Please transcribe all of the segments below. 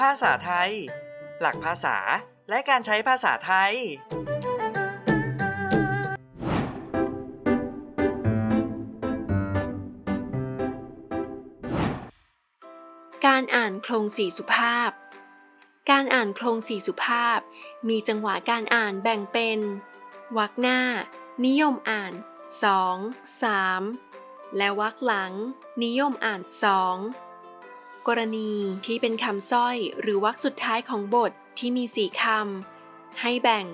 ภาษาไทย หลักภาษาและการใช้ภาษาไทย การอ่านโครงสี่สุภาพ การอ่านโครงสี่สุภาพ มีจังหวะการอ่านแบ่งเป็นวรรคหน้า นิยมอ่าน 2 3 และวรรคหลัง นิยมอ่าน 2 กรณีที่เป็นคำสร้อยหรือวรรคสุดท้ายของบทที่มีสี่คำ ให้แบ่ง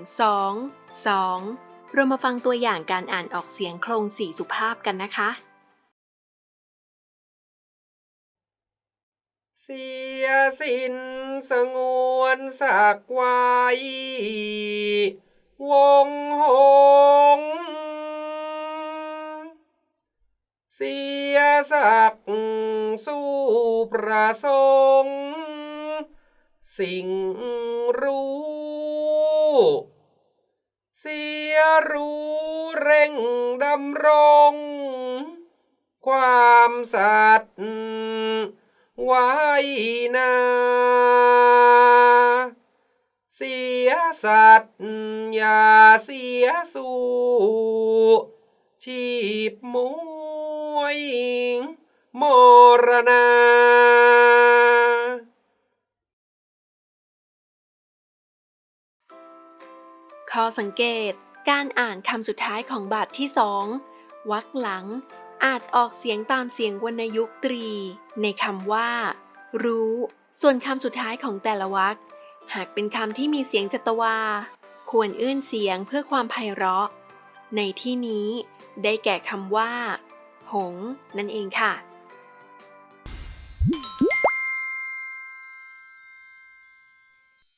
2 2 เรามาฟังตัวอย่างการอ่านออกเสียงโครงสี่สุภาพกันนะคะ เสียสินสงวนสักไว้วงหง เสียสัก สู้ประสงค์สิ่งรู้ เสียรู้เร่งดำรง ความสัตย์ไว้นาเสียสัตว์อย่าเสียสู่ชีพมวยม รณาข้อสังเกต การอ่านคำสุดท้ายของบาทที่สองวรรคหลัง อาจออกเสียงตามเสียงวรรณยุกต์ตรี ในคำว่า รู้ ส่วนคำสุดท้ายของแต่ละวรรคหากเป็นคำที่มีเสียงจัตวา ควรเอื้อนเสียงเพื่อความไพเราะ ในที่นี้ได้แก่คำว่า หง นั่นเองค่ะ